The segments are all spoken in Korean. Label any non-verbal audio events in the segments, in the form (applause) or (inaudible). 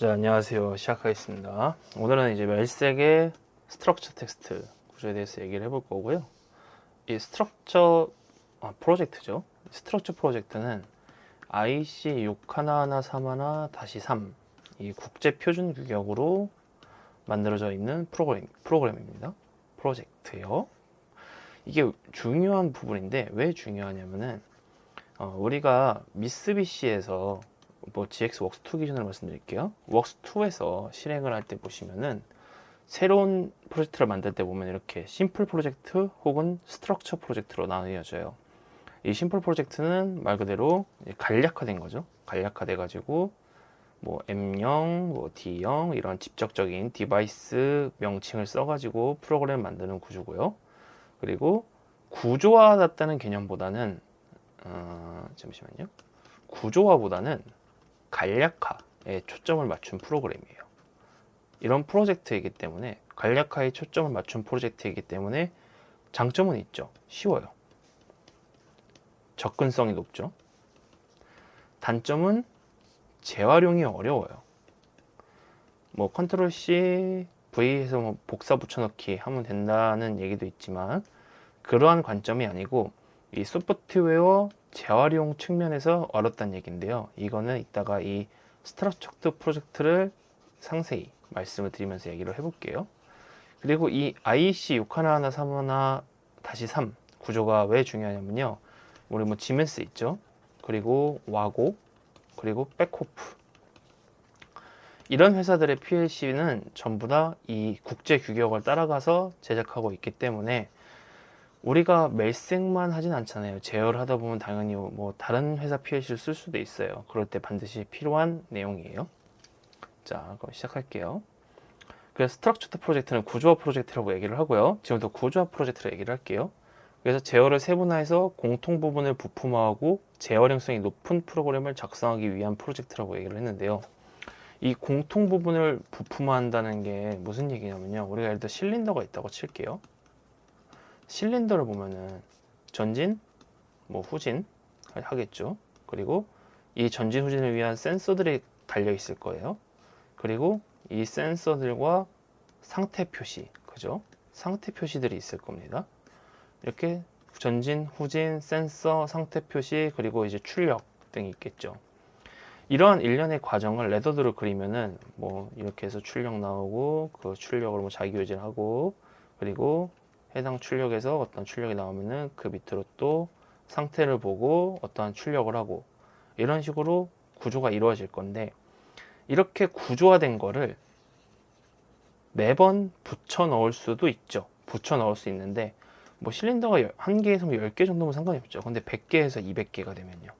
자, 안녕하세요. 시작하겠습니다. 오늘은 이제 멜색의 스트럭처 텍스트 구조에 대해서 얘기를 해볼 거고요. 이 스트럭처 아, 프로젝트죠. 스트럭처 프로젝트는 IC 61131-3이 국제 표준 규격으로 만들어져 있는 프로그램, 프로그램입니다. 프로젝트요. 이게 중요한 부분인데 왜 중요하냐면은 어, 우리가 미쓰비시에서 뭐 GX 웍스2 기준으로 말씀드릴게요. 웍스2에서 실행을 할 때 보시면은 새로운 프로젝트를 만들 때 보면 이렇게 심플 프로젝트 혹은 스트럭처 프로젝트로 나뉘어져요. 이 심플 프로젝트는 말 그대로 간략화된 거죠. 간략화돼 가지고 뭐 M0, 뭐 D0 이런 직접적인 디바이스 명칭을 써가지고 프로그램 만드는 구조고요. 그리고 구조화됐다는 개념보다는 어, 잠시만요. 구조화보다는 간략화에 초점을 맞춘 프로그램이에요. 이런 프로젝트이기 때문에 간략화에 초점을 맞춘 프로젝트이기 때문에 장점은 있죠. 쉬워요. 접근성이 높죠. 단점은 재활용이 어려워요. 뭐 컨트롤 C, V에서 뭐 복사 붙여넣기 하면 된다는 얘기도 있지만 그러한 관점이 아니고 이 소프트웨어 재활용 측면에서 어렵다는 얘기인데요. 이거는 이따가 이 스트럭처드 프로젝트를 상세히 말씀을 드리면서 얘기를 해볼게요. 그리고 이 IC 6113 다시 3 구조가 왜 중요하냐면요. 우리 뭐 지멘스 있죠. 그리고 와고 그리고 백호프 이런 회사들의 PLC는 전부 다 이 국제 규격을 따라가서 제작하고 있기 때문에 우리가 멜색만 하진 않잖아요. 제어를 하다 보면 당연히 뭐 다른 회사 PLC를 쓸 수도 있어요. 그럴 때 반드시 필요한 내용이에요. 자, 그럼 시작할게요. 그래서 스트럭처드 프로젝트는 구조화 프로젝트라고 얘기를 하고요. 지금부터 구조화 프로젝트를 얘기를 할게요. 그래서 제어를 세분화해서 공통 부분을 부품화하고 재활용성이 높은 프로그램을 작성하기 위한 프로젝트라고 얘기를 했는데요. 이 공통 부분을 부품화한다는 게 무슨 얘기냐면요. 우리가 예를 들어 실린더가 있다고 칠게요. 실린더를 보면은 전진, 뭐 후진 하겠죠. 그리고 이 전진 후진을 위한 센서들이 달려 있을 거예요. 그리고 이 센서들과 상태 표시, 그죠? 상태 표시들이 있을 겁니다. 이렇게 전진, 후진, 센서, 상태 표시, 그리고 이제 출력 등이 있겠죠. 이러한 일련의 과정을 레더드로 그리면은 뭐 이렇게 해서 출력 나오고 그 출력을 뭐 자기 요진하고 그리고 해당 출력에서 어떤 출력이 나오면은 그 밑으로 또 상태를 보고 어떠한 출력을 하고 이런 식으로 구조가 이루어질 건데 이렇게 구조화된 거를 매번 붙여 넣을 수도 있죠. 붙여 넣을 수 있는데 뭐 실린더가 한 개에서 뭐 10개 정도면 상관이 없죠. 근데 100개에서 200개가 되면요.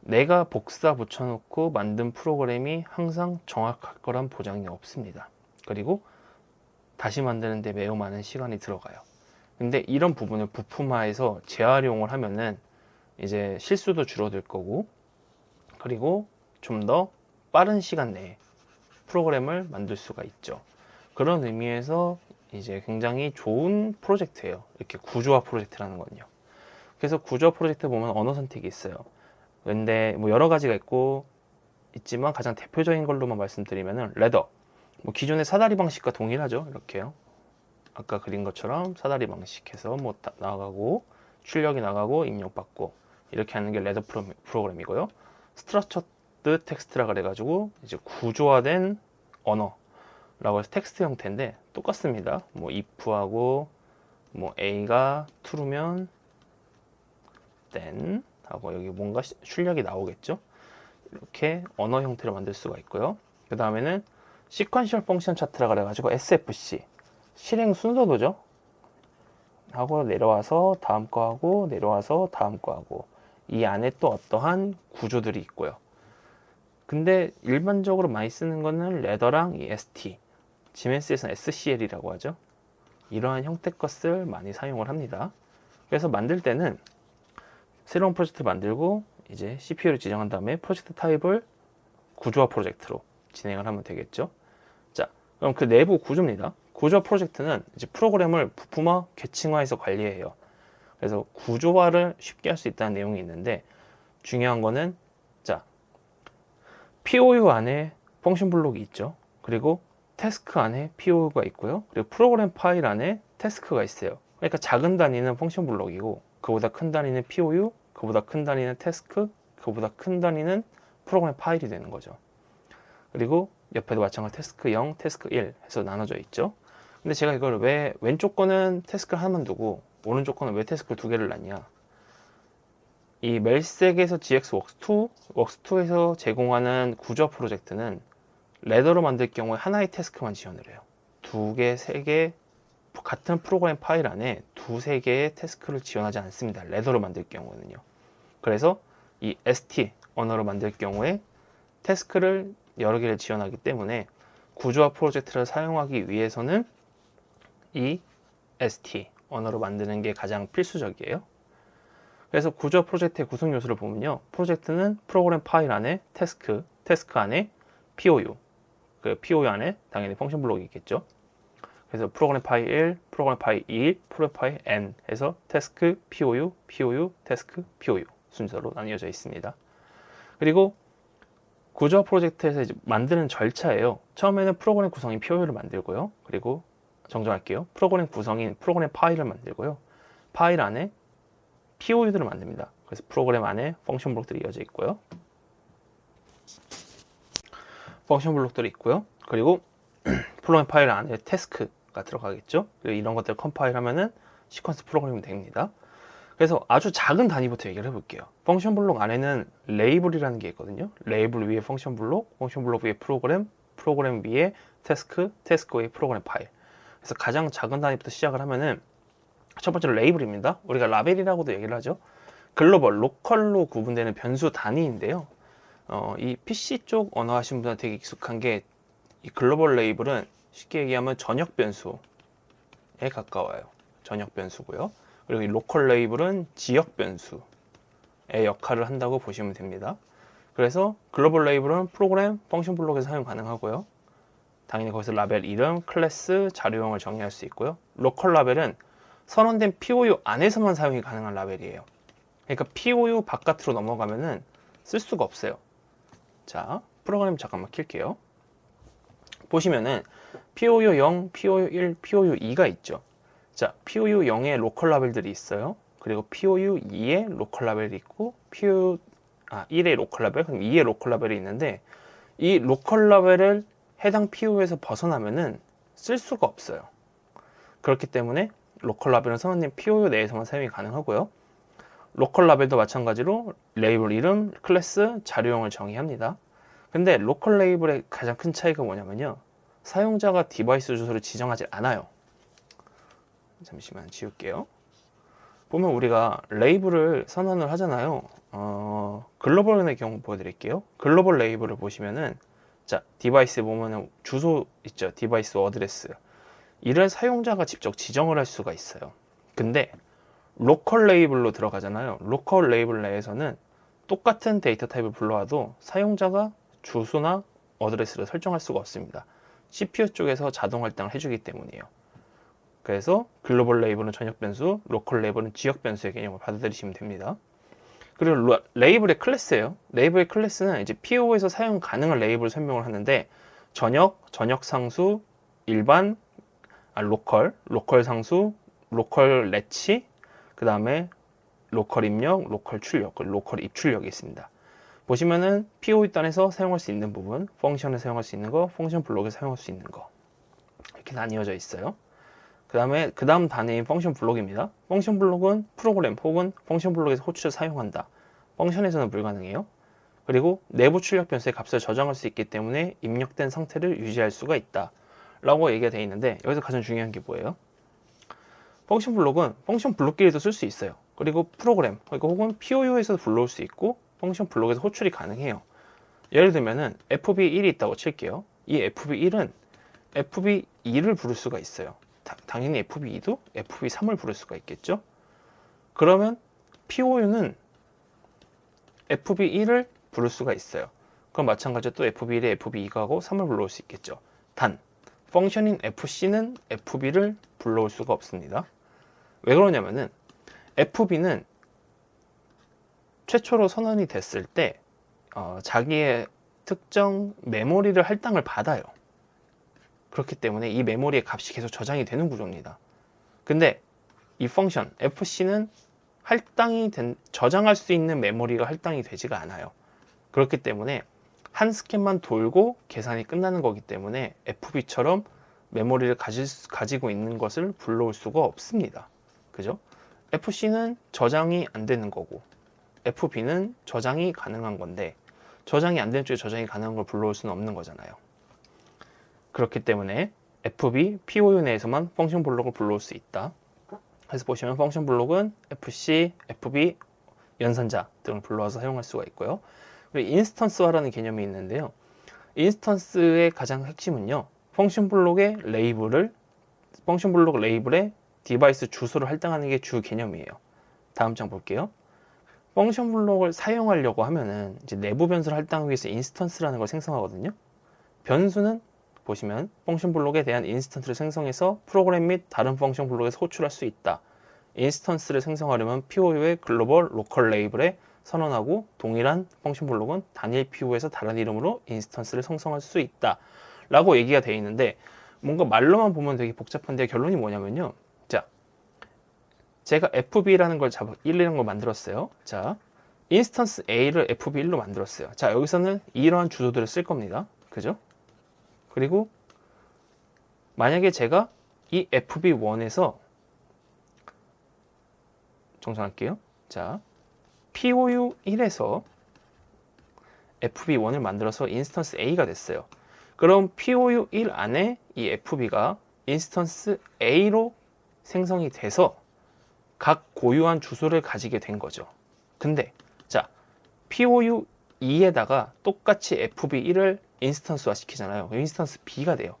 내가 복사 붙여놓고 만든 프로그램이 항상 정확할 거란 보장이 없습니다. 그리고 다시 만드는데 매우 많은 시간이 들어가요. 근데 이런 부분을 부품화해서 재활용을 하면은 이제 실수도 줄어들 거고 그리고 좀 더 빠른 시간 내에 프로그램을 만들 수가 있죠. 그런 의미에서 이제 굉장히 좋은 프로젝트예요. 이렇게 구조화 프로젝트라는 건요. 그래서 구조화 프로젝트 보면 언어 선택이 있어요. 근데 뭐 여러 가지가 있고 있지만 가장 대표적인 걸로만 말씀드리면은 레더 뭐 기존의 사다리 방식과 동일하죠. 이렇게요. 아까 그린 것처럼 사다리 방식 해서 뭐 나가고 출력이 나가고 입력받고 이렇게 하는 게 레더 프로그램이고요. 스트럭처드 텍스트라 그래가지고 이제 구조화된 언어라고 해서 텍스트 형태인데 똑같습니다. 뭐 if하고 뭐 a가 true면 then 하고 여기 뭔가 출력이 나오겠죠. 이렇게 언어 형태로 만들 수가 있고요. 그 다음에는 시퀀셜 펑션 차트라 그래가지고 SFC 실행 순서도죠. 하고 내려와서 다음 거 하고 내려와서 다음 거 하고 이 안에 또 어떠한 구조들이 있고요. 근데 일반적으로 많이 쓰는 거는 레더랑 이 ST, 지멘스에서는 SCL이라고 하죠. 이러한 형태 것을 많이 사용을 합니다. 그래서 만들 때는 새로운 프로젝트 만들고 이제 CPU를 지정한 다음에 프로젝트 타입을 구조화 프로젝트로 진행을 하면 되겠죠. 자, 그럼 그 내부 구조입니다. 구조 프로젝트는 이제 프로그램을 부품화, 계층화해서 관리해요. 그래서 구조화를 쉽게 할 수 있다는 내용이 있는데 중요한 거는 자 POU 안에 펑션 블록이 있죠. 그리고 태스크 안에 PO가 있고요. 그리고 프로그램 파일 안에 태스크가 있어요. 그러니까 작은 단위는 펑션 블록이고 그보다 큰 단위는 POU, 그보다 큰 단위는 태스크, 그보다 큰 단위는 프로그램 파일이 되는 거죠. 그리고 옆에도 마찬가지 태스크 0, 태스크 1 해서 나눠져 있죠. 근데 제가 이걸 왜 왼쪽 거는 태스크를 하나만 두고 오른쪽 거는 왜 태스크를 두 개를 놨냐? 이 멜색에서 GX 웍스2, 웍스2에서 제공하는 구조 프로젝트는 레더로 만들 경우에 하나의 태스크만 지원을 해요. 두 개, 세 개, 같은 프로그램 파일 안에 두세 개의 태스크를 지원하지 않습니다. 레더로 만들 경우는요. 그래서 이 ST 언어로 만들 경우에 태스크를 여러 개를 지원하기 때문에 구조화 프로젝트를 사용하기 위해서는 이 ST 언어로 만드는 게 가장 필수적이에요. 그래서 구조 프로젝트의 구성 요소를 보면요. 프로젝트는 프로그램 파일 안에 태스크, 태스크 안에 POU, 그 POU 안에 당연히 펑션 블록이 있겠죠. 그래서 프로그램 파일 1, 프로그램 파일 2, 프로그램 파일 N 해서 태스크, POU, POU, 태스크, POU 순서로 나뉘어져 있습니다. 그리고 구조 프로젝트에서 이제 만드는 절차예요. 처음에는 프로그램 구성인 POU를 만들고요. 그리고 정정할게요. 프로그램 구성인 프로그램 파일을 만들고요. 파일 안에 POU들을 만듭니다. 그래서 프로그램 안에 펑션 블록들이 이어져 있고요. 펑션 블록들이 있고요. 그리고 (clears throat) 프로그램 파일 안에 태스크가 들어가겠죠. 이런 것들을 컴파일 하면은 시퀀스 프로그램이 됩니다. 그래서 아주 작은 단위부터 얘기를 해볼게요. 펑션 블록 안에는 레이블이라는 게 있거든요. 레이블 위에 펑션 블록, 펑션 블록 위에 프로그램, 프로그램 위에 태스크, 태스크 위에 프로그램 파일. 그래서 가장 작은 단위부터 시작을 하면은 첫 번째로 레이블입니다. 우리가 라벨이라고도 얘기를 하죠. 글로벌, 로컬로 구분되는 변수 단위인데요. 어, 이 PC 쪽 언어 하신 분들 되게 익숙한 게 이 글로벌 레이블은 쉽게 얘기하면 전역 변수에 가까워요. 전역 변수고요. 그리고 이 로컬 레이블은 지역 변수의 역할을 한다고 보시면 됩니다. 그래서 글로벌 레이블은 프로그램, 펑션 블록에서 사용 가능하고요. 당연히 거기서 라벨 이름, 클래스, 자료형을 정의할 수 있고요. 로컬 라벨은 선언된 POU 안에서만 사용이 가능한 라벨이에요. 그러니까 POU 바깥으로 넘어가면은 쓸 수가 없어요. 자, 프로그램 잠깐만 킬게요. 보시면은 POU 0, POU 1, POU 2가 있죠. 자, POU 0의 로컬 라벨들이 있어요. 그리고 POU 2의 로컬 라벨이 있고, POU 아, 1의 로컬 라벨, 그럼 2의 로컬 라벨이 있는데, 이 로컬 라벨을 해당 POU에서 벗어나면은 쓸 수가 없어요. 그렇기 때문에 로컬 라벨은 선언된 POU 내에서만 사용이 가능하고요. 로컬 라벨도 마찬가지로 레이블 이름, 클래스, 자료형을 정의합니다. 근데 로컬 레이블의 가장 큰 차이가 뭐냐면요. 사용자가 디바이스 주소를 지정하지 않아요. 잠시만 지울게요. 보면 우리가 레이블을 선언을 하잖아요. 어, 글로벌의 경우 보여드릴게요. 글로벌 레이블을 보시면은 자 디바이스 보면은 주소 있죠. 디바이스 어드레스. 이를 사용자가 직접 지정을 할 수가 있어요. 근데 로컬 레이블로 들어가잖아요. 로컬 레이블 내에서는 똑같은 데이터 타입을 불러와도 사용자가 주소나 어드레스를 설정할 수가 없습니다. CPU 쪽에서 자동 할당을 해주기 때문이에요. 그래서 글로벌 레이블은 전역 변수, 로컬 레이블은 지역 변수의 개념을 받아들이시면 됩니다. 그리고 레이블의 클래스예요. 레이블의 클래스는 이제 PO에서 사용 가능한 레이블 설명을 하는데 전역, 전역 상수, 일반, 아, 로컬, 로컬 상수, 로컬 레치, 그 다음에 로컬 입력, 로컬 출력, 로컬 입출력이 있습니다. 보시면은 POE 단에서 사용할 수 있는 부분, 펑션에 사용할 수 있는 거, 펑션 블록에 사용할 수 있는 거 이렇게 나뉘어져 있어요. 그 다음에 그 다음 단위인 펑션 블록입니다. 펑션 블록은 프로그램 혹은 펑션 블록에서 호출을 사용한다. 펑션에서는 불가능해요. 그리고 내부 출력 변수의 값을 저장할 수 있기 때문에 입력된 상태를 유지할 수가 있다. 라고 얘기가 되어 있는데 여기서 가장 중요한 게 뭐예요? 펑션 블록은 펑션 블록끼리도 쓸 수 있어요. 그리고 프로그램, 그러니까 혹은 POU에서 불러올 수 있고 펑션 블록에서 호출이 가능해요. 예를 들면은 FB1이 있다고 칠게요. 이 FB1은 FB2를 부를 수가 있어요. 다, 당연히 FB2도 FB3을 부를 수가 있겠죠. 그러면 POU는 FB1을 부를 수가 있어요. 그럼 마찬가지로 또 FB1에 FB2가 하고 3을 불러올 수 있겠죠. 단, 펑션인 FC는 FB를 불러올 수가 없습니다. 왜 그러냐면은 FB는 최초로 선언이 됐을 때 어, 자기의 특정 메모리를 할당을 받아요. 그렇기 때문에 이 메모리의 값이 계속 저장이 되는 구조입니다. 근데 이 펑션 fc는 할당이 된 저장할 수 있는 메모리가 할당이 되지가 않아요. 그렇기 때문에 한 스캔만 돌고 계산이 끝나는 거기 때문에 fb처럼 메모리를 가질, 가지고 있는 것을 불러올 수가 없습니다. 그죠? fc는 저장이 안 되는 거고 fb는 저장이 가능한 건데 저장이 안 되는 쪽에 저장이 가능한 걸 불러올 수는 없는 거잖아요. 그렇기 때문에 fb, pou 내에서만 펑션 블록을 불러올 수 있다. 그래서 보시면 펑션 블록은 fc, fb, 연산자 등을 불러와서 사용할 수가 있고요. 그리고 인스턴스화라는 개념이 있는데요. 인스턴스의 가장 핵심은요. 펑션 블록의 레이블을 펑션 블록 레이블에 디바이스 주소를 할당하는 게 주 개념이에요. 다음 장 볼게요. 펑션 블록을 사용하려고 하면은 이제 내부 변수를 할당하기 위해서 인스턴스라는 걸 생성하거든요. 변수는 보시면 펑션 블록에 대한 인스턴스를 생성해서 프로그램 및 다른 펑션 블록에서 호출할 수 있다. 인스턴스를 생성하려면 POU의 글로벌 로컬 레이블에 선언하고 동일한 펑션 블록은 단일 PO에서 다른 이름으로 인스턴스를 생성할 수 있다. 라고 얘기가 되어 있는데 뭔가 말로만 보면 되게 복잡한데 결론이 뭐냐면요. 자, 제가 FB라는 걸 잡아 1이라는 걸 만들었어요. 자, 인스턴스 A를 FB1로 만들었어요. 자, 여기서는 이러한 주소들을 쓸 겁니다. 그죠? 그리고 만약에 제가 이 FB1에서 정상할게요. 자, POU1에서 FB1을 만들어서 인스턴스 A가 됐어요. 그럼 POU1 안에 이 FB가 인스턴스 A로 생성이 돼서 각 고유한 주소를 가지게 된 거죠. 근데 자, POU2에다가 똑같이 FB1을 인스턴스화 시키잖아요. 인스턴스 B가 돼요.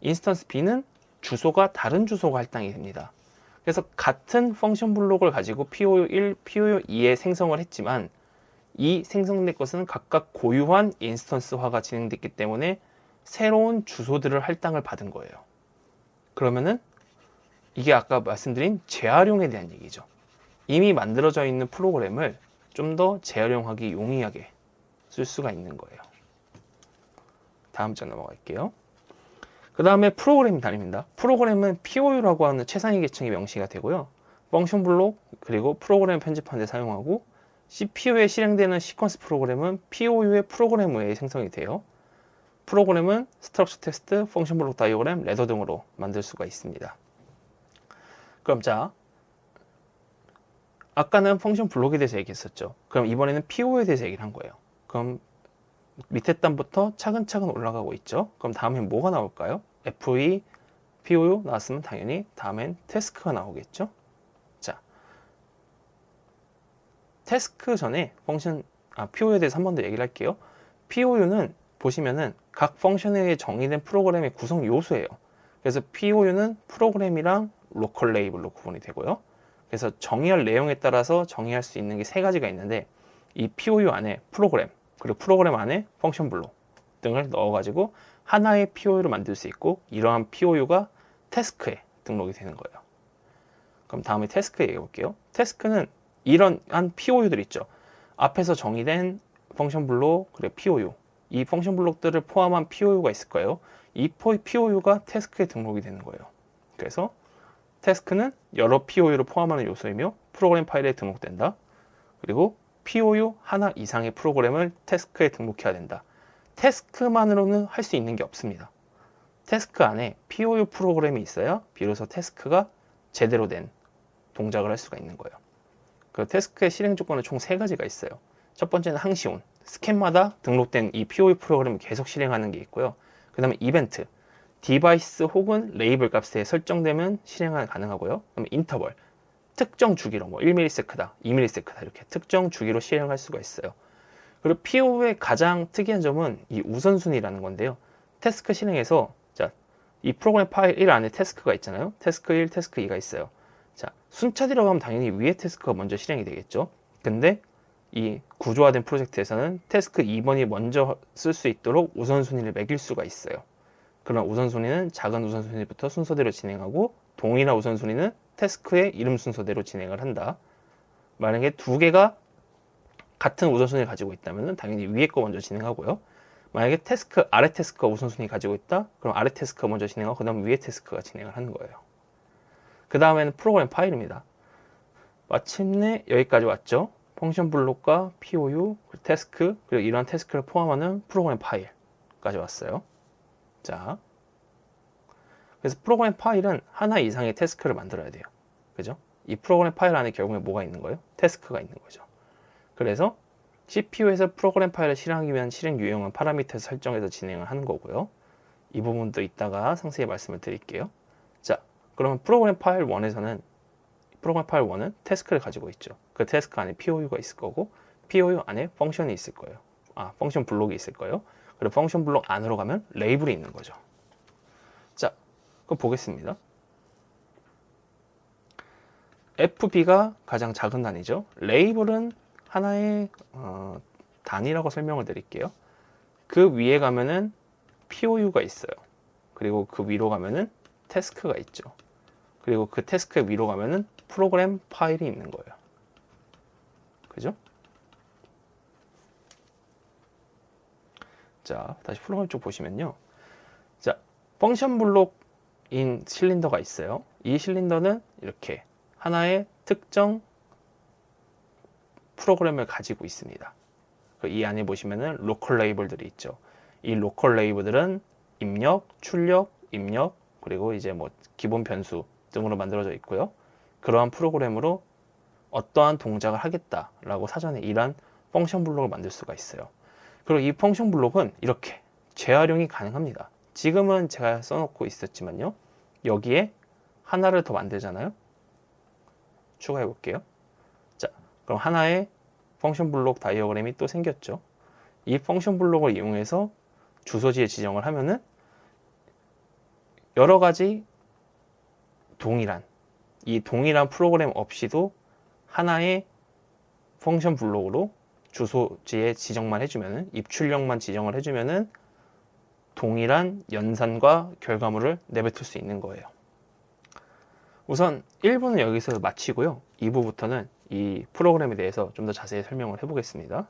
인스턴스 B는 주소가 다른 주소가 할당이 됩니다. 그래서 같은 펑션 블록을 가지고 POU1, POU2에 생성을 했지만 이 생성된 것은 각각 고유한 인스턴스화가 진행됐기 때문에 새로운 주소들을 할당을 받은 거예요. 그러면은 이게 아까 말씀드린 재활용에 대한 얘기죠. 이미 만들어져 있는 프로그램을 좀 더 재활용하기 용이하게 쓸 수가 있는 거예요. 다음 장 넘어갈게요. 그 다음에 프로그램 단위입니다. 프로그램은 POU라고 하는 최상위 계층의 명시가 되고요. 펑션 블록 그리고 프로그램 편집하는 데 사용하고 CPU에 실행되는 시퀀스 프로그램은 POU의 프로그램 외에 생성이 돼요. 프로그램은 스트럭처 테스트, 펑션 블록 다이어그램, 레더 등으로 만들 수가 있습니다. 그럼 자, 아까는 펑션 블록에 대해서 얘기했었죠. 그럼 이번에는 PO에 대해서 얘기를 한 거예요. 그럼 밑에 단부터 차근차근 올라가고 있죠. 그럼 다음엔 뭐가 나올까요? FE, POU 나왔으면 당연히 다음엔 태스크가 나오겠죠. 자, 태스크 전에 펑션, 아, PO에 대해서 한 번 더 얘기를 할게요. POU는 보시면은 각 펑션에 정의된 프로그램의 구성 요소예요. 그래서 POU는 프로그램이랑 로컬 레이블로 구분이 되고요. 그래서 정의할 내용에 따라서 정의할 수 있는 게 세 가지가 있는데 이 POU 안에 프로그램 그리고 프로그램 안에 펑션 블록 등을 넣어가지고 하나의 POU를 만들 수 있고 이러한 POU가 태스크에 등록이 되는 거예요. 그럼 다음에 태스크 얘기해 볼게요. 태스크는 이런 한 POU들 있죠. 앞에서 정의된 펑션 블록 그리고 POU 이 펑션 블록들을 포함한 POU가 있을 거예요. 이 POU가 태스크에 등록이 되는 거예요. 그래서 태스크는 여러 POU를 포함하는 요소이며 프로그램 파일에 등록된다. 그리고 POU 하나 이상의 프로그램을 태스크에 등록해야 된다. 태스크만으로는 할 수 있는 게 없습니다. 태스크 안에 POU 프로그램이 있어야 비로소 태스크가 제대로 된 동작을 할 수가 있는 거예요. 그 태스크의 실행 조건은 총 세 가지가 있어요. 첫 번째는 항시온, 스캔마다 등록된 이 POU 프로그램을 계속 실행하는 게 있고요. 그 다음에 이벤트, 디바이스 혹은 레이블 값에 설정되면 실행이 가능하고요. 그다음에 인터벌, 특정 주기로 뭐 1ms다, 2ms다 이렇게 특정 주기로 실행할 수가 있어요. 그리고 PO의 가장 특이한 점은 이 우선순위라는 건데요. 태스크 실행에서 자, 이 프로그램 파일 1 안에 태스크가 있잖아요. 태스크 1, 태스크 2가 있어요. 자, 순차대로 가면 당연히 위에 태스크가 먼저 실행이 되겠죠. 근데 이 구조화된 프로젝트에서는 태스크 2번이 먼저 쓸 수 있도록 우선순위를 매길 수가 있어요. 그러나 우선순위는 작은 우선순위부터 순서대로 진행하고 동일한 우선순위는 태스크의 이름 순서대로 진행을 한다. 만약에 두 개가 같은 우선순위를 가지고 있다면 당연히 위에 거 먼저 진행하고요. 만약에 태스크 아래 태스크가 우선순위 가지고 있다. 그럼 아래 태스크가 먼저 진행하고 그다음 위에 태스크가 진행을 하는 거예요. 그 다음에는 프로그램 파일입니다. 마침내 여기까지 왔죠. 펑션 블록과 POU, 태스크, 그리고 이러한 태스크를 포함하는 프로그램 파일까지 왔어요. 자, 그래서 프로그램 파일은 하나 이상의 태스크를 만들어야 돼요. 그죠? 이 프로그램 파일 안에 결국에 뭐가 있는 거예요? 태스크가 있는 거죠. 그래서 CPU에서 프로그램 파일을 실행하기 위한 실행 유형은 파라미터 설정해서 진행을 하는 거고요. 이 부분도 이따가 상세히 말씀을 드릴게요. 자, 그러면 프로그램 파일 1에서는 프로그램 파일 1은 태스크를 가지고 있죠. 그 태스크 안에 POU가 있을 거고 POU 안에 펑션이 있을 거예요. 아, 펑션 블록이 있을 거예요. 그리고 펑션 블록 안으로 가면 레이블이 있는 거죠. 자, 그럼 보겠습니다. FB가 가장 작은 단위죠. 레이블은 하나의 어, 단위라고 설명을 드릴게요. 그 위에 가면은 POU가 있어요. 그리고 그 위로 가면은 태스크가 있죠. 그리고 그 태스크 위로 가면은 프로그램 파일이 있는 거예요. 그죠? 자, 다시 프로그램 쪽 보시면요. 자, 펑션 블록 인 실린더가 있어요. 이 실린더는 이렇게 하나의 특정 프로그램을 가지고 있습니다. 그이 안에 보시면은 로컬 레이블들이 있죠. 이 로컬 레이블들은 입력, 출력, 입력, 그리고 이제 뭐 기본 변수 등으로 만들어져 있고요. 그러한 프로그램으로 어떠한 동작을 하겠다라고 사전에 이러한 펑션 블록을 만들 수가 있어요. 그리고 이 펑션 블록은 이렇게 재활용이 가능합니다. 지금은 제가 써놓고 있었지만요. 여기에 하나를 더 만들잖아요. 추가해 볼게요. 자, 그럼 하나의 펑션 블록 다이어그램이 또 생겼죠. 이 펑션 블록을 이용해서 주소지에 지정을 하면은 여러 가지 동일한 이 동일한 프로그램 없이도 하나의 펑션 블록으로 주소지에 지정만 해주면은 입출력만 지정을 해주면은 동일한 연산과 결과물을 내뱉을 수 있는 거예요. 우선 1부는 여기서 마치고요. 2부부터는 이 프로그램에 대해서 좀 더 자세히 설명을 해보겠습니다.